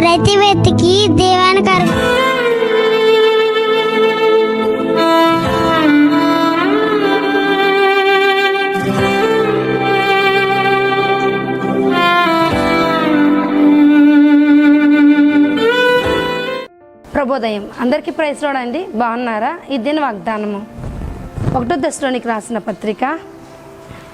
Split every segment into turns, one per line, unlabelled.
ప్రతి వ్యక్తికి దేవానికి
ప్రభోదయం. అందరికీ ప్రైజ్ అండి బాగున్నారా? ఇదిన వాగ్దానము. ఒకటో దశలోనికి రాసిన పత్రిక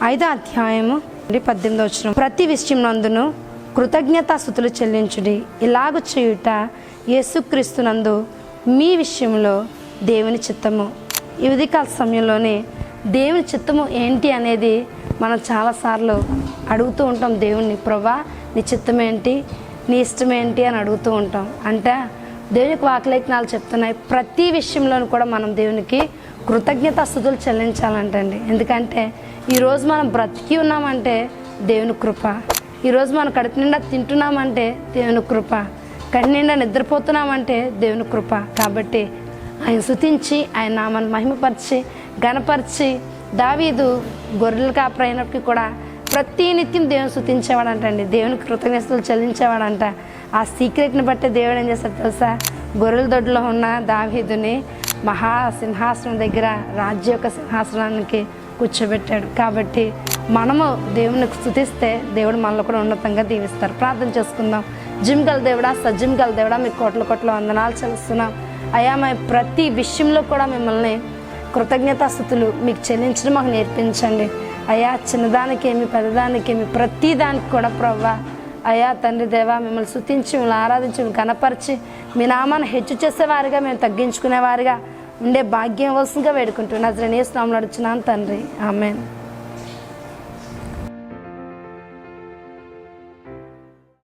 ఐదో అధ్యాయము నుండి పద్దెనిమిది వచ్చిన ప్రతి విషయం నందును కృతజ్ఞతాస్థుతులు చెల్లించుడి. ఇలాగ చేయుట యేసుక్రీస్తునందు మీ విషయంలో దేవుని చిత్తము. ఈ ఉదయకాల సమయంలోనే దేవుని చిత్తము ఏంటి అనేది మనం చాలాసార్లు అడుగుతూ ఉంటాం దేవుణ్ణి. ప్రభా నీ చిత్తం ఏంటి నీ ఇష్టం ఏంటి అని అడుగుతూ ఉంటాం. అంటే దేవునికి వాకలేఖనాలు చెప్తున్నాయి. ప్రతి విషయంలోనూ కూడా మనం దేవునికి కృతజ్ఞత స్థుతులు చెల్లించాలంటండి. ఎందుకంటే ఈరోజు మనం బ్రతికి ఉన్నామంటే దేవుని కృప. ఈరోజు మనం కడుపు నిండా తింటున్నామంటే దేవుని కృప. కడి నిండా నిద్రపోతున్నామంటే దేవుని కృప. కాబట్టి ఆయన శుతించి ఆయన నామాన్ని మహిమపరిచి గణపరిచి దావీదు గొర్రెలు కాపరైనప్పటికీ కూడా ప్రతి నిత్యం దేవుని శుతించేవాడంటండి దేవునికి కృతజ్ఞతలు చెల్లించేవాడంట. ఆ సీక్రెట్ని బట్టి దేవుడు ఏం చేస్తాడు తెలుసా? గొర్రెల దొడ్లో ఉన్న దావీదుని మహా సింహాసనం దగ్గర రాజ్య యొక్క సింహాసనానికి కూర్చోబెట్టాడు. కాబట్టి మనము దేవునికి స్థుతిస్తే దేవుడు మనలో కూడా ఉన్నతంగా దీవిస్తారు. ప్రార్థన చేసుకుందాం. జిమ్ గల దేవుడా సజ్జిమ్ గల దేవుడా మీకు కోట్ల కోట్ల వందనాలు చెల్లిస్తున్నాం. అయా మేము ప్రతి విషయంలో కూడా మిమ్మల్ని కృతజ్ఞతాస్థుతులు మీకు చెల్లించడం మాకు నేర్పించండి. అయ్యా చిన్నదానికేమి పెద్దదానికేమి ప్రతి దానికి కూడా ప్రవ్వా. అయ్యా తండ్రి దేవా మిమ్మల్ని శుతించి మిమ్మల్ని ఆరాధించి మిమ్మల్ని కనపరిచి మీ నామాన్ని హెచ్చు చేసేవారిగా మేము తగ్గించుకునేవారిగా. ఉండే భాగ్యం వలసిందిగా వేడుకుంటున్నాను. నజరనీయ స్నామం నడుచున్నాను తండ్రి. ఆమెన్.